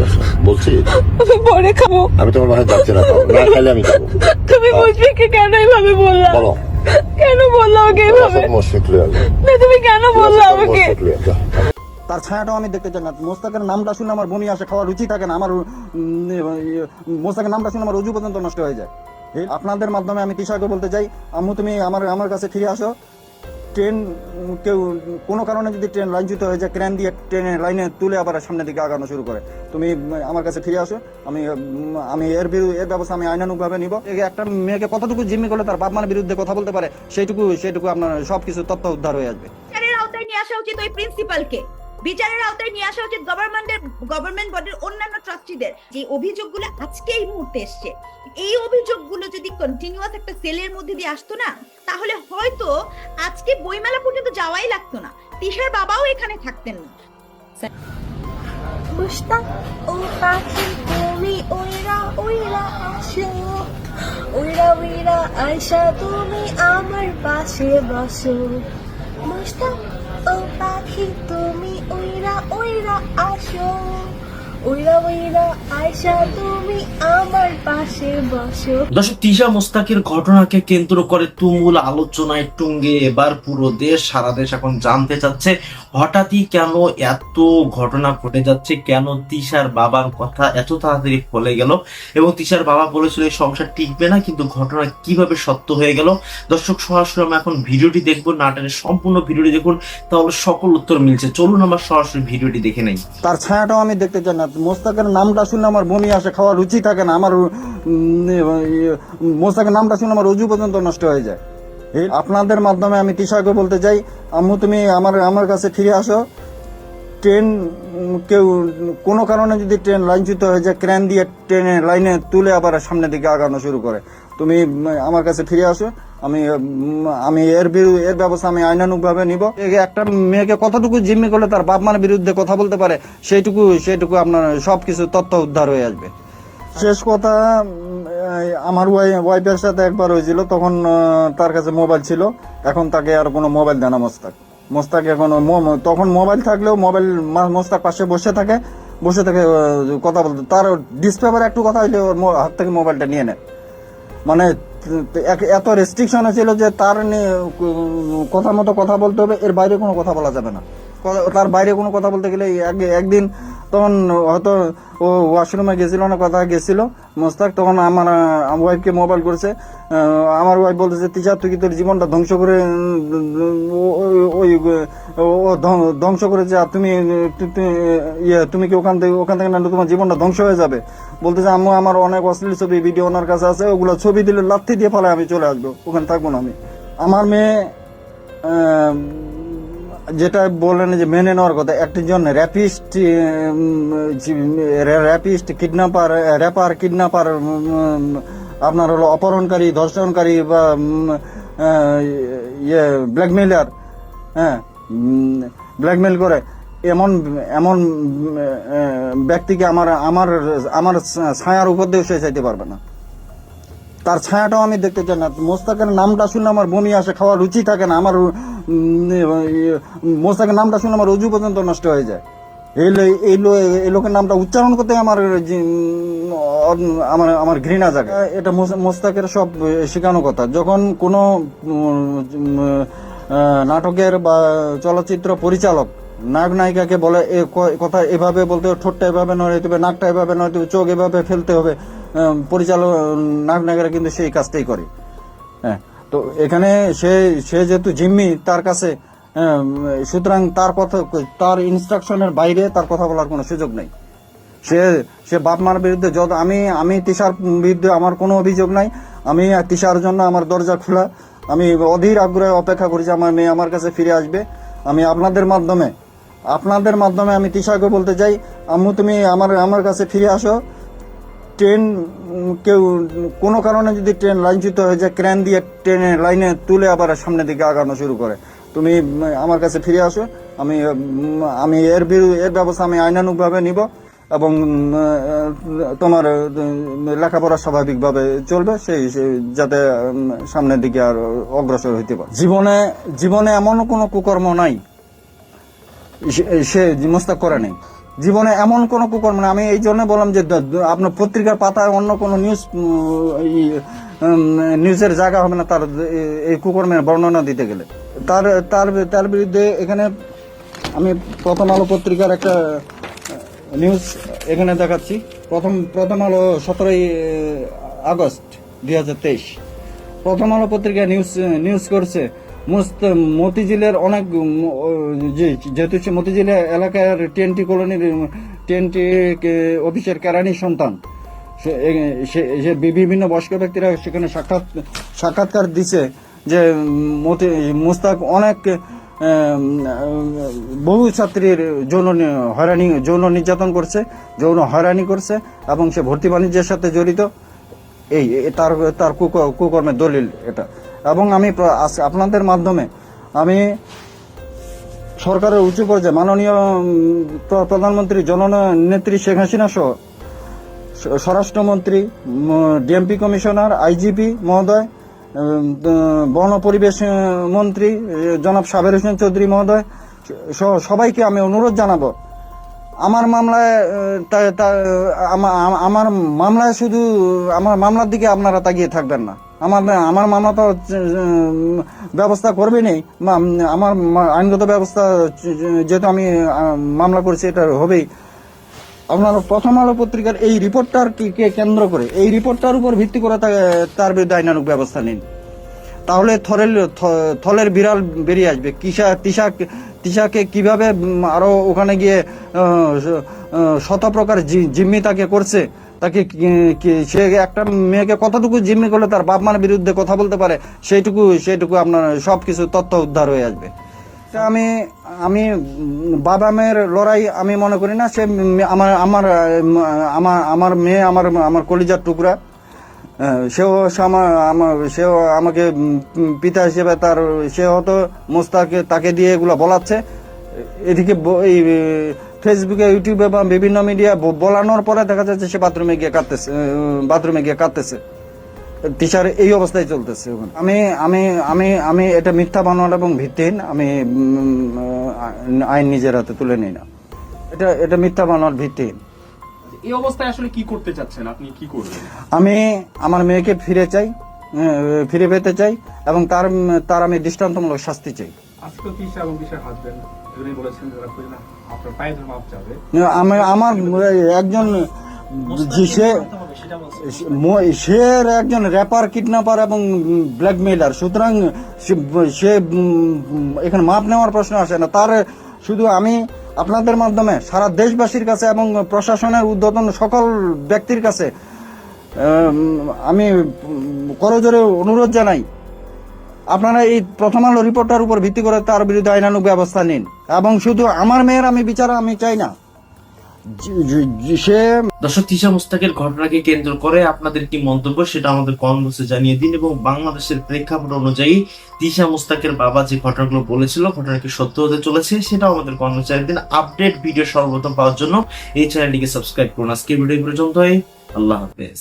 বলছি বাসা বলছি। আমি পরে খাব। আমি তোমার বাসায় যাচ্ছি না খাব। না খাইলে আমি যাব তুমি মুশফিককে কেন এইভাবে বললা? বলো। কেন বললা ওকে এইভাবে? মুশফিক লয়ে না তুমি কেন বললা আমাকে? তার ছায়াটাও আমি দেখতে চাই না। মোস্তাকের নামটা শুনে আমার বমি আসে খাওয়ার রুচি থাকে না। আমার মোস্তাকের নামটা শুনে আমার রুজু পর্যন্ত নষ্ট হয়ে যায়। আপনাদের মাধ্যমে আমি তিশাকে বলতে চাই আম্মু তুমি আমার আমার কাছে ফিরে আসো। ট্রেন কেউ, কোনো কারণে যদি ট্রেন লাইনচ্যুত হয়ে যায়, ক্রেন দিয়ে ট্রেনের লাইনে তুলে আবার সামনের দিকে আগানো শুরু করে। তুমি আমার কাছে ফিরে আসো। আমি আমি এর বিরুদ্ধে এর ব্যবস্থা আমি আইনানুকভাবে নিব। একটা মেয়েকে কতটুকু জিম্মি করলে তার বাপমার বিরুদ্ধে কথা বলতে পারে, সেইটুকু সেইটুকু আপনার সব কিছু তথ্য উদ্ধার হয়ে আসবে। আওতায় নিয়ে আসা উচিত ওই প্রিন্সিপালকে বিচারের আওতায় নিয়ে আসা উচিত গভর্নমেন্টের, গভর্নমেন্ট বডির অন্যান্য ট্রাস্টিদের। যে অভিযোগগুলো আজকে এই মুহূর্তে এসছে, এই অভিযোগগুলো যদি কন্টিনিউয়াস একটা সেলের মধ্যে দিয়ে আসতো না, তাহলে হয়তো আজকে বইমেলা পর্যন্ত যাওয়াই লাগতো না। তিশার বাবাও এখানে থাকতেন না। ও তুমি ওইরা ওইরা আসো। তুমি আমার পাশে বসো। মুস্তাক ও পাখি, তুমি আসো, তুমি আমার পাশে বসো। দর্শক, তিশা মোস্তাকের ঘটনাকে কেন্দ্র করে তুমুল আলোচনায় টুঙ্গে এবার পুরো দেশ, সারা দেশ এখন জানতে চাচ্ছে। হঠাৎই কেন এত ঘটনা ঘটে যাচ্ছে? কেন তিশার বাবার কথা এত তাড়াতাড়ি ফলে গেল? এবং তিশার বাবা বলেছিল এই সংসার টিকবে না, কিন্তু ঘটনা কীভাবে সত্য হয়ে গেল? দর্শক, সরাসরি আমরা এখন ভিডিওটি দেখব নাটনের সম্পূর্ণ ভিডিওটি দেখুন, তাহলে সকল উত্তর মিলছে। চলুন আমরা সরাসরি ভিডিওটি দেখে নেই। তার ছায়াটাও আমি দেখতে চাই না। মোস্তাকের নামটা শুনে আমার বমি আসে, খাওয়ার রুচি থাকে না, আমার মোস্তাকের নামটা শুনে আমার রুজু পর্যন্ত নষ্ট হয়ে যায়। আপনাদের মাধ্যমে আমি তিশাকে বলতে চাই আম্মু তুমি আমার আমার কাছে ফিরে আসো। ট্রেন কেউ কোনো কারণে যদি ট্রেন লাইনচ্যুত হয়ে যায় ক্রেন দিয়ে ট্রেনে লাইনে তুলে আবার সামনের দিকে আগানো শুরু করে। তুমি আমার কাছে ফিরে আসো। আমি আমি এর বিরু- এর ব্যবস্থা আমি আইনানুগভাবে নিব। একটা মেয়েকে কতটুকু জিম্মি করলে তার বাপ মার বিরুদ্ধে কথা বলতে পারে সেইটুকু সেইটুকু আপনার সব কিছু তথ্য উদ্ধার হয়ে আসবে। শেষ কথা আমার ওয়াই- ওয়াইফের সাথে একবার হয়েছিল, তখন তার কাছে মোবাইল ছিল। এখন তাকে আর কোনো মোবাইল দেয় না মোস্তাক। মোস্তাক এখন তখন মোবাইল থাকলেও মোবাইল মোস্তাক পাশে বসে থাকে বসে থাকে কথা বলতে, তার ডিসপেপার একটু কথা হইলে ওর হাত থেকে মোবাইলটা নিয়ে নেয়। মানে এত রেস্ট্রিকশন ছিল যে তার কথা মতো কথা বলতে হবে, এর বাইরে কোনো কথা বলা যাবে না। তার বাইরে কোনো কথা বলতে গেলে এক- একদিন তখন হয়তো ও ওয়াশরুমে গেছিল না কথা গেছিল। মোস্তাক তখন আমার ওয়াইফকে মোবাইল করেছে। আমার ওয়াইফ বলতেছে টিচার তুই কি তোর জীবনটা ধ্বংস করে ওই, ও ও ধ্বং- ধ্বংস করেছে? আর তুমি ইয়ে তুমি কি ওখান থেকে ওখান থেকে না, তোমার জীবনটা ধ্বংস হয়ে যাবে? বলতেছে, আম্মু, আমার অনেক অশ্লীল ছবি ভিডিও ওনার কাছে আছে, ওগুলো ছবি দিলে লাথি দিয়ে ফেলে আমি চলে আসব, ওখানে থাকব না আমি। আমার মেয়ে যেটা বললেন যে মেনে নেওয়ার কথা একজন rapist rapist kidnapper rapper kidnapper আপনার হলো অপহরণকারী, ধর্ষণকারী বা ইয়ে ব্ল্যাকমেইলার হ্যাঁ ব্ল্যাকমেল করে। এমন এমন ব্যক্তিকে আমার আমার আমার ছায়ার উপর দিয়ে সে চাইতে পারবে না। তার ছায়াটাও আমি দেখতে চাই না। মোস্তাকের নামটা শুনে আমার বমি আসে, খাওয়ার রুচি থাকে না, আমার মোস্তাকের নামটা শুনে আমার রুজু পর্যন্ত নষ্ট হয়ে যায়। এই এই এই লোকের নামটা উচ্চারণ করতে আমার আমার আমার ঘৃণা জাগে। এটা মোস- মোস্তাকের সব শেখানো কথা। যখন কোনো নাটকের বা চলচ্চিত্র পরিচালক নায়ক নায়িকাকে বলে কথা এভাবে বলতে হবে, ঠোঁটটা এভাবে নড়াইতে হবে, নাকটা এভাবে নড়াইতে হবে, চোখ এভাবে ফেলতে হবে পরিচালক নায়ক কিন্তু সেই কাজটাই করে। হ্যাঁ তো এখানে সে সে যেহেতু জিম্মি, তার কাছে সুতরাং তার কথা, তার ইনস্ট্রাকশনের বাইরে তার কথা বলার কোনো সুযোগ নেই। সে সে বাপ মার বিরুদ্ধে যত, আমি আমি তিশার বিরুদ্ধে আমার কোনো অভিযোগ নাই। আমি তিশার জন্য আমার দরজা খোলা। আমি অধীর আগ্রহে অপেক্ষা করি যে আমার মেয়ে আমার কাছে ফিরে আসবে। আমি আপনাদের মাধ্যমে আপনাদের মাধ্যমে আমি তিশাকে বলতে চাই, আম্মু তুমি আমার আমার কাছে ফিরে আসো। ট্রেন কেউ, কোনো কারণে যদি ট্রেন লাইনচ্যুত হয়ে যায় ক্রেন দিয়ে ট্রেনের লাইনে তুলে আবার সামনের দিকে আগানো শুরু করে। তুমি আমার কাছে ফিরে আসো। আমি আমি এর এর ব্যবস্থা আমি আইনানুকভাবে নিব এবং তোমার লেখাপড়া স্বাভাবিকভাবে চলবে। সেই যাতে সামনের দিকে আর অগ্রসর হইতে পারে। জীবনে জীবনে এমন কোনো কুকর্ম নাই। সে, মোস্তাক করে নেই। জীবনে এমন কোনো কুকর্ম মানে আমি এই জন্য বললাম যে আপনার পত্রিকার পাতায় অন্য কোনো নিউজ নিউজের জায়গা হবে না তার এই কুকর্মের বর্ণনা দিতে গেলে। তার তার তার বিরুদ্ধে এখানে আমি প্রথম আলো পত্রিকার একটা নিউজ এখানে দেখাচ্ছি। প্রথম প্রথম আলো সতেরোই আগস্ট দুই হাজার তেইশ। প্রথম আলো পত্রিকা নিউজ নিউজ করছে মতিঝিলের অনেক যেহেতু মতিঝিল এলাকার টিএনটি কলোনির টিএনটি অফিসের কেরানি সন্তান, সে- বিভিন্ন বয়স্ক ব্যক্তিরা সেখানে সাক্ষাৎ, সাক্ষাৎকার দিছে যে মতি, মুস্তাক অনেক বহু ছাত্রীর যৌন হয়রানি, যৌন নির্যাতন করছে, যৌন হয়রানি করছে এবং সে ভর্তি বাণিজ্যের সাথে জড়িত। এই তার তার কুক- কুকর্মের দলিল এটা। এবং আমি আপনাদের মাধ্যমে আমি সরকারের উঁচু পর্যায়ে মাননীয় প্রধানমন্ত্রী জননেত্রী শেখ হাসিনা সহ স্বরাষ্ট্রমন্ত্রী ডিএমপি কমিশনার, আইজিপি মহোদয় বন পরিবেশ মন্ত্রী জনাব সাবের হোসেন চৌধুরী মহোদয় সহ সবাইকে আমি অনুরোধ জানাব। আমার মামলায় আমার মামলায় শুধু, আমার মামলার দিকে আপনারা তাকিয়ে থাকবেন না। আমার আমার মামলা তো ব্যবস্থা করবেনই মা- আমার আইনগত ব্যবস্থা যেহেতু আমি মামলা করছি এটা হবেই। আপনার প্রথম আলো পত্রিকার এই রিপোর্টটার কি- কেন্দ্র করে? এই রিপোর্টটার উপর ভিত্তি করে তার বিরুদ্ধে আইনানুক ব্যবস্থা নিন। তাহলে থরের থ- থলের বিড়াল বেরিয়ে আসবে। কিসা তিশা তিশাকে কীভাবে উম, আরও ওখানে গিয়ে শত প্রকার জিম্মি তাকে করছে? তাকে সে একটা মেয়েকে কতটুকু জিম্মি করলে, তার বাপ মার বিরুদ্ধে কথা বলতে পারে, সেইটুকু সেইটুকু আপনার সব কিছু তথ্য উদ্ধার হয়ে আসবে। আমি আমি বাবা মেয়ের লড়াই আমি মনে করি না, সে আমার আমার আমার আমার মেয়ে, আমার আমার কলিজার টুকরা সেও আমার আমার, সেও আমাকে পিতা হিসেবে তার, সে হয়তো মোস্তাকে তাকে দিয়ে এগুলো বলাচ্ছে। এদিকে এই ফেসবুকে ইউটিউবে বা বিভিন্ন মিডিয়া বলানোর পরে দেখা যাচ্ছে সে বাথরুমে গিয়ে কাঁদতেছে বাথরুমে গিয়ে কাঁদতেছে। টিচার এই অবস্থায় চলতেছে আমি আমি আমি আমি এটা মিথ্যা বানোয়ার এবং ভিত্তিহীন আমি আইন নিজের হাতে তুলে নিই না। এটা এটা মিথ্যা বানোয়ার ভিত্তিহীন। এই অবস্থায় আসলে কি করতে চাচ্ছেন? আপনি কি করবেন? আমি আমার মেয়েকে ফিরে চাই ফিরে পেতে চাই এবং তার তার আমি দৃষ্টান্তমূলক শাস্তি চাই। আজকে তিশা এবং তিশার হাজবেন্ড দুজনেই বলেছেন যারা না আপনার পায়ে ধরে মাপ চাবে। আমি আমার একজন সে সে একজন র্যাপার কিডন্যাপার এবং ব্ল্যাকমেইলার সুতরাং সে- এখানে মাপ নেওয়ার প্রশ্ন আসে না। তার শুধু আমি আপনাদের মাধ্যমে সারা দেশবাসীর কাছে এবং প্রশাসনের উদ্বোধন সকল ব্যক্তির কাছে আমি করজোরে অনুরোধ জানাই। আপনারা এই প্রথম আলো রিপোর্টার উপর ভিত্তি করে তার বিরুদ্ধে আইনানুগ ব্যবস্থা নিন। এবং শুধু আমার মেয়ের আমি বিচার আমি চাই না। সে দর্শক তিশা মুস্তাকের ঘটনাকে কেন্দ্র করে আপনাদের কি মন্তব্য সেটা আমাদের কমেন্টসে জানিয়ে দিন এবং বাংলাদেশের প্রেক্ষাপট অনুযায়ী তিশা মুস্তাকের বাবা যে ঘটনাগুলো বলেছিল ঘটনা কি সত্য হতে চলেছে সেটাও আমাদের কমেন্টস জানিয়ে দিন। আপডেট ভিডিও সর্বপ্রথম পাওয়ার জন্য এই চ্যানেলটিকে সাবস্ক্রাইব করুন। আজকে ভিডিও পর্যন্তই। আল্লাহ হাফেজ।